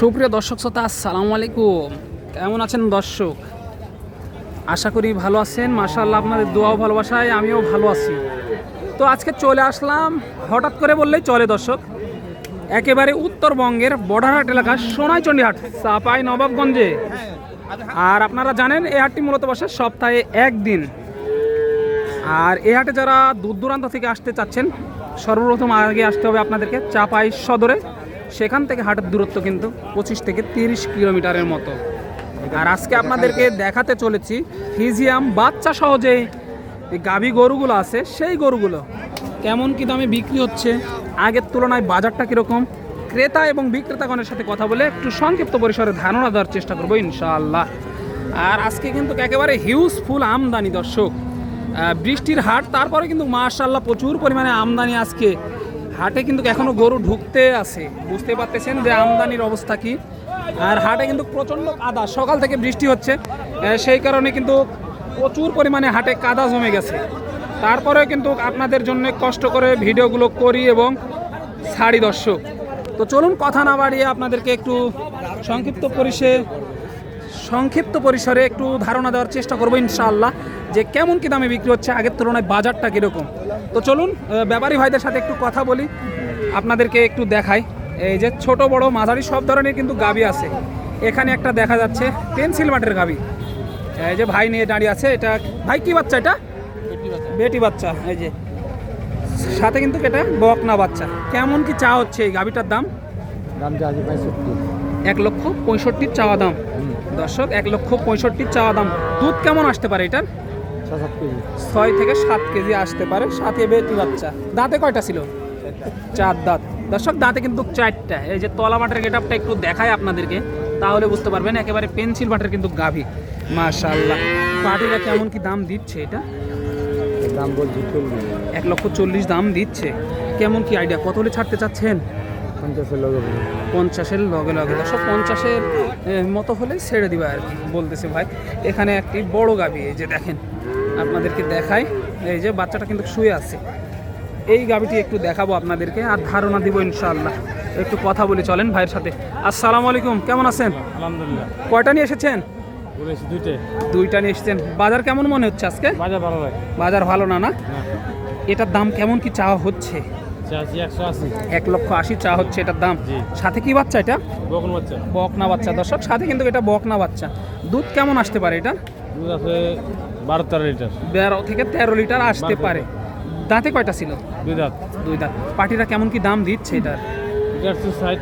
সুপ্রিয় দর্শক শ্রোতা, আসসালামু আলাইকুম। কেমন আছেন দর্শক? আশা করি ভালো আছেন। মাশাআল্লাহ আপনাদের দোয়াও ভালোবাসায় আমিও ভালো আছি। তো আজকে চলে আসলাম, হঠাৎ করে বললেই চলে দর্শক, একেবারে উত্তরবঙ্গের বর্ডারহাট এলাকার সোনাইচন্ডী হাট চাপাই নবাবগঞ্জে। আর আপনারা জানেন, এই হাটটি মূলত বসে সপ্তাহে একদিন। আর এ হাটে যারা দূর দূরান্ত থেকে আসতে চাচ্ছেন, সর্বপ্রথম আগে আসতে হবে আপনাদেরকে চাপাই সদরে। সেখান থেকে হাটের দূরত্ব কিন্তু পঁচিশ থেকে তিরিশ কিলোমিটারের মতো। আর আজকে আপনাদেরকে দেখাতে চলেছি ফিজিয়াম বাচ্চা সহজে গাভী গরুগুলো আছে, সেই গরুগুলো কেমন কি দামে বিক্রি হচ্ছে? আগের তুলনায় বাজারটা কীরকম? ক্রেতা এবং বিক্রেতাগণের সাথে কথা বলে একটু সংক্ষিপ্ত পরিসরে ধারণা দেওয়ার চেষ্টা করব ইনশাআল্লাহ। আর আজকে কিন্তু একেবারে হিউজ ফুল আমদানি দর্শক। বৃষ্টির হাট তারপরে কিন্তু মাশাল্লাহ প্রচুর পরিমাণে আমদানি আজকে। হাটে কিন্তু এখনও গরু ঢুকতে আছে। বুঝতে পারতেছেন যে আমদানির অবস্থা কি। আর হাটে কিন্তু প্রচণ্ড কাদা, সকাল থেকে বৃষ্টি হচ্ছে। সেই কারণে কিন্তু প্রচুর পরিমাণে হাটে কাদা জমে গেছে। তারপরেও কিন্তু আপনাদের জন্য কষ্ট করে ভিডিওগুলো করি এবং ছাড়ি দর্শক। তো চলুন কথা না বাড়িয়ে আপনাদেরকে একটু সংক্ষিপ্ত পরিসরে সংক্ষিপ্ত পরিসরে একটু ধারণা দেওয়ার চেষ্টা করব ইনশাআল্লাহ যে কেমন কি দামে বিক্রি হচ্ছে, আগের তুলনায় বাজারটা কীরকম? তো চলুন ব্যাপারী ভাইদের সাথে একটু কথা বলি। আপনাদেরকে একটু দেখাই। এই যে ছোট বড় মাঝারি সব ধরনের কিন্তু গাবি আছে। এখানে একটা দেখা যাচ্ছে পেন্সিল মাটের গাবি। এই যে ভাই নিয়ে দাঁড়িয়ে আছে এটা ভাই কি বাচ্চা এটা? বেটি বাচ্চা। এই যে। সাথে কিন্তু এটা বকনা বাচ্চা। কেমন কি চা হচ্ছে এই গাবিটার দাম? দাম এক লক্ষ পঁয়ষট্টির চাওয়া দাম। দর্শক এক লক্ষ পঁয়ষট্টির চাওয়া দাম। দুধ কেমন আসতে পারে এটার? ছয় থেকে সাত কেজি আসতে পারে সাথে বেটি বাচ্চা। দাঁতে কয়টা ছিল? চার দাঁত। দর্শক দাঁতে কিন্তু চারটা। এই যে তলা মাঠের গেট আপটা একটু দেখায় আপনাদেরকে তাহলে বুঝতে পারবেন একেবারে পেন্সিল মাঠের কিন্তু গাভী। মাশাল্লাহ পাটিরা কেমন কি দাম দিচ্ছে এটা? দাম বলছি চল্লিশ। এক লক্ষ চল্লিশ দাম দিচ্ছে। কেমন কি আইডিয়া কত হলে ছাড়তে চাচ্ছেন? পঞ্চাশের লগে। পঞ্চাশের লগে লগে। দর্শক পঞ্চাশের মতো হলে ছেড়ে দিবে আর কি বলতেছে ভাই। এখানে একটি বড় গাভী এই যে দেখেন। আপনাদেরকে দেখাই। এই যে বাচ্চাটা কিন্তু শুয়ে আছে। এই গাভীটি একটু দেখাবো আপনাদেরকে আর ধারণা দিব ইনশাআল্লাহ। একটু কথা বলে চলেন ভাইয়ের সাথে। আসসালামু আলাইকুম কেমন আছেন? আলহামদুলিল্লাহ। কয়টা নিয়ে এসেছেন? দুইটা। নিয়ে এসেছেন। বাজার কেমন মনে হচ্ছে আজকে? বাজার ভালো বাজার ভালো না না? না এটার দাম কেমন কি চাওয়া হচ্ছে? এক লক্ষ আশি চা হচ্ছে এটার দাম। সাথে কি বাচ্চা এটা? বকন বাচ্চা। বকনা বাচ্চা। দর্শক সাথে কিন্তু এটা বকনা বাচ্চা। দুধ কেমন আসতে পারে এটা? দুধ আছে বারো তেরো লিটার। বারো থেকে তেরো লিটার আসতে পারে। দাঁতে কয়টা ছিল? দুই দাঁত। দুই দাঁত। পাটিরা কেমন কি দাম দিচ্ছে এটার? এটা হচ্ছে ষাট।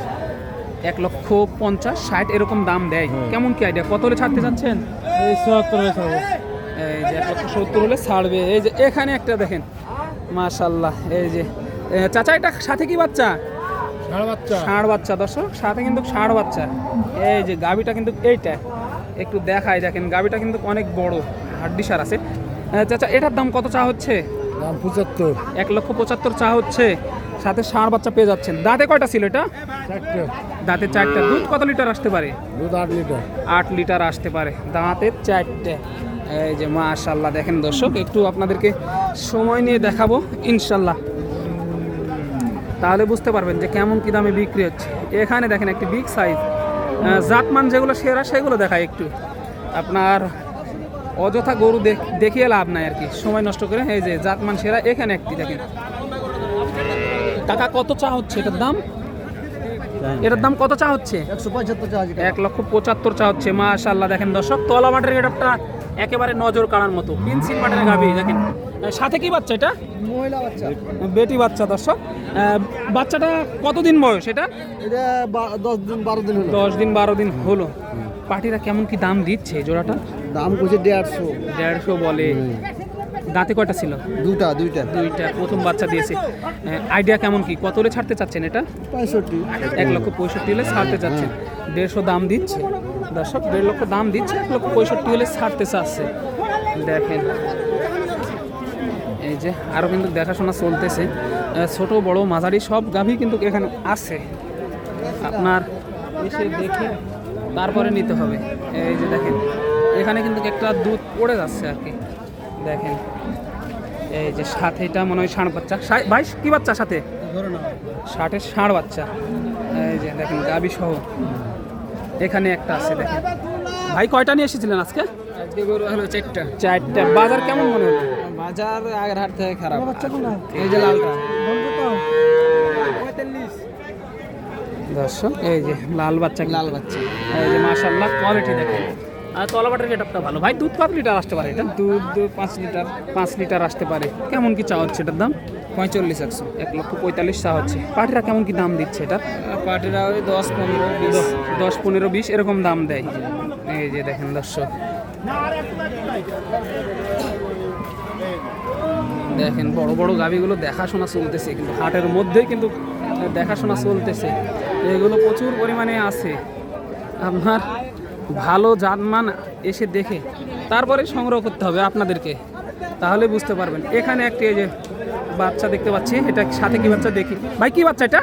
এক লক্ষ পঞ্চাশ ষাট এরকম দাম দেয়। কেমন কি আইডিয়া কত হলে ছাড়তে চাচ্ছেন? এই চুয়াত্তর হলে ছাড়বো। এই যে এক লক্ষ সত্তর হলে ছাড়বে। এই যে এখানে একটা দেখেন। মাশাল্লাহ এই যে চাচা এটা সাথে কি বাচ্চা? ষাঁড় বাচ্চা। দর্শক সাথে কিন্তু ষাঁড় বাচ্চা। এই যে গাবিটা কিন্তু এইটা। একটু দেখাই দেখেন গাবিটা কিন্তু অনেক বড়। হাড্ডি সার আছে। চাচা এটার দাম কত চা হচ্ছে? দাম পঁচাত্তর। এক লক্ষ পঁচাত্তর চা হচ্ছে। সাথে ষাঁড় বাচ্চা পেয়ে যাচ্ছেন। দাঁতে কয়টা ছিল এটা? দাঁতে চারটা। দুধ কত লিটার আসতে পারে? দুধ আট লিটার। আট লিটার আসতে পারে। দাঁতে চারটে। এই যে মাশাল্লাহ দেখেন দর্শক একটু আপনাদেরকে সময় নিয়ে দেখাবো ইনশাল্লাহ তাহলে বুঝতে পারবেন যে কেমন কী দামে বিক্রি হচ্ছে। এখানে দেখেন একটি বিগ সাইজ জাতমান যেগুলো সেরা সেগুলো দেখায় একটু। আপনার অযথা গরু দেখ- দেখিয়ে লাভ নাই আর কি। সময় নষ্ট করে এই যে জাতমান সেরা এখানে একটি দেখেন। টাকা কত চা হচ্ছে? এটার দাম? এটার দাম কত চা হচ্ছে? এক লক্ষ পঁচাত্তর চা হচ্ছে মাশাল্লাহ দেখেন দর্শক। তলা মাঠের গেটআপটা একেবারে নজর কাড়ার মতো। পেন্সিল মাঠের গাবি দেখেন। সাথে কি বাচ্চা এটা? মহিলা বাচ্চা। বেটি বাচ্চা দর্শক। বাচ্চাটা কতদিন বয়স এটা? এটা দশ দিন বারো দিন হলো। দশ দিন বারো দিন হলো। পাটিরা কেমন কি দাম দিচ্ছে জোড়াটা? দাম করছে দেড়শো। দেড়শো বলে। দাঁতে কয়টা ছিল? দুটা দুইটা। দুইটা। প্রথম বাচ্চা দিয়েছে। আইডিয়া কেমন কি? কত হলে ছাড়তে চাচ্ছেন এটা? পঁয়ষট্টি। এক লক্ষ পঁয়ষট্টি হলে ছাড়তে চাচ্ছেন। দেড়শো দাম দিচ্ছে। দর্শক দেড় লক্ষ দাম দিচ্ছে এক লক্ষ পঁয়ষট্টি হলে ছাড়তে চাচ্ছে। দেখেন। এই যে আরও কিন্তু দেখাশোনা চলতেছে। ছোট বড় মাঝারি সব গাভী কিন্তু এখানে আছে। আপনার এসে দেখে তারপরে নিতে হবে। এই যে দেখেন। এখানে কিন্তু একটা দুধ পড়ে যাচ্ছে আর কি। দেখেন। এই যে সাথে এটা মনে হয় ষাঁড় বাচ্চা। ভাই কি বাচ্চা সাথে? ষাটের ষাঁড় বাচ্চা। এই যে দেখেন গাবি সহ। এখানে একটা আছে দেখেন। ভাই কয়টা নিয়ে এসেছিলেন আজকে? আজকে গরু হলো চারটা। চারটা। বাজার কেমন মনে হলো বাজার আগের হাট থেকে খারাপ। এই যে লালটা। দর্শক এই যে লাল বাচ্চা লাল বাচ্চা। এই যে মাশাল্লাহ কোয়ালিটি দেখেন। আর তলাবাটের গেটআপটা ভালো। ভাই দুধ কত লিটার আসতে পারে এটা? দুধ পাঁচ লিটার। পাঁচ লিটার আসতে পারে। কেমন কি চা হচ্ছে এটার দাম? পঁয়তাল্লিশ একশো। এক লক্ষ পঁয়তাল্লিশ চা হচ্ছে। পাটিরা কেমন কি দাম দিচ্ছে এটার? পাটিরা ওই দশ পনেরো দশ পনেরো বিশ এরকম দাম দেয়। এই যে দেখেন দর্শক। দেখেন বড় বড় গাভিগুলো দেখাশোনা চলতেছে কিন্তু হাটের মধ্যেই কিন্তু দেখাশোনা চলতেছে। এগুলো প্রচুর পরিমাণে আছে। আপনার ভালো জাতমান এসে দেখে তারপরে সংগ্রহ করতে হবে আপনাদেরকে। তাহলে বুঝতে পারবেন। এখানে একটি এই যে বাচ্চা দেখতে পাচ্ছি এটা সাথে কি বাচ্চা দেখি? ভাই কি বাচ্চা এটা?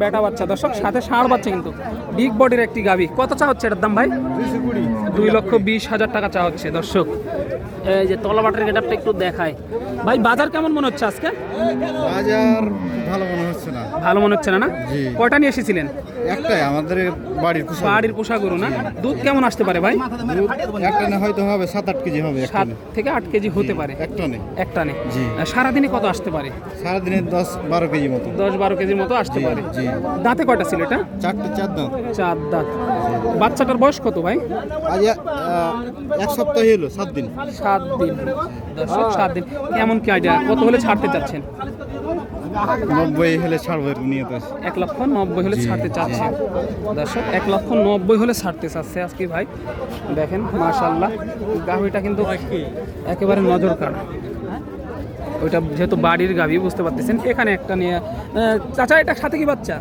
বেটা বাচ্চা দর্শক সাথে ষাঁড় বাচ্চা কিন্তু। বিগ বডির একটি গাভি। কত চা হচ্ছে এটার দাম ভাই? দুই লক্ষ বিশ হাজার টাকা চা হচ্ছে দর্শক। এই যে তলাবাটের গেটআপটা একটু দেখায় ভাই বাজার কেমন মনে হচ্ছে আজকে? বাজার ভালো মনে হচ্ছে না। ভালো মনে হচ্ছে না না? কয়টা নিয়ে এসেছিলেন? একটাই আমাদের বাড়ির পোষা বাড়ির পোষা গরু না? দুধ কেমন আসতে পারে ভাই? একটা না হয়তো হবে সাত আট কেজি হবে সাত থেকে আট কেজি হতে পারে। একটা নেই। একটা নেই। জি। সারাদিনে কত আসতে পারে? সারাদিনে দশ বারো কেজি মতো। দশ বারো কেজির মতো আসতে পারে। জি। দাঁতে কয়টা ছিল এটা? চারটে চার দাঁত। চার দাঁত। বাচ্চাটার বয়স কত ভাই? আজ এক সপ্তাহ হলো সাত দিন। সাত দিন। দর্শক সাত দিন। কেমন কি আইডিয়া কত হলে ছাড়তে চাচ্ছেন? নব্বই হলে ছাড়বো এরকম নিয়ে তো আছে। এক লক্ষ নব্বই হলে ছাড়তে চাচ্ছে। দর্শক এক লক্ষ নব্বই হলে ছাড়তে চাচ্ছে আজকে ভাই। দেখেন মাশাল্লাহ গাভিটা কিন্তু একেবারে নজর কাড়া ওইটা যেহেতু বাড়ির গাভি বুঝতে পারতেছেন। এখানে একটা নিয়ে চাচা এটা সাথে কি বাচ্চা?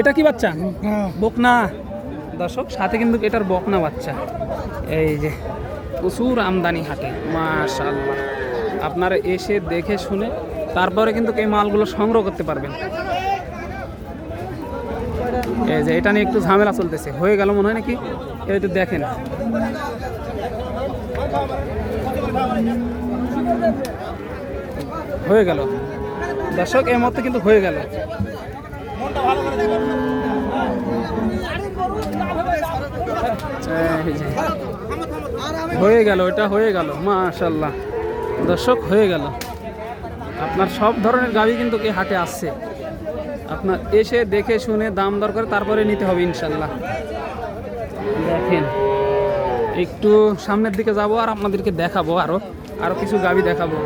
এটা কি বাচ্চা? বকনা। দর্শক সাথে কিন্তু এটার বকনা বাচ্চা। এই যে প্রচুর আমদানি হাটে মাশাল্লাহ আপনারা এসে দেখে শুনে তারপরে কিন্তু এই মালগুলো সংগ্রহ করতে পারবেন। এই যে এটা নিয়ে একটু ঝামেলা চলতেছে, হয়ে গেল মনে হয় নাকি? এই তো দেখেন। হয়ে গেল। দর্শক, এই মতো কিন্তু হয়ে গেল। হয়ে গেল, এটা হয়ে গেল মাশাল্লাহ দর্শক, হয়ে গেল। আপনার সব ধরনের গাড়ি কিন্তু এই হাটে আসছে। আপনার এসে দেখে শুনে দাম দর করে তারপরে নিতে হবে ইনশাল্লাহ দেখেন, একটু সামনের দিকে যাব আর আপনাদেরকে দেখাবো আরও আরও কিছু গাবি দেখাবো।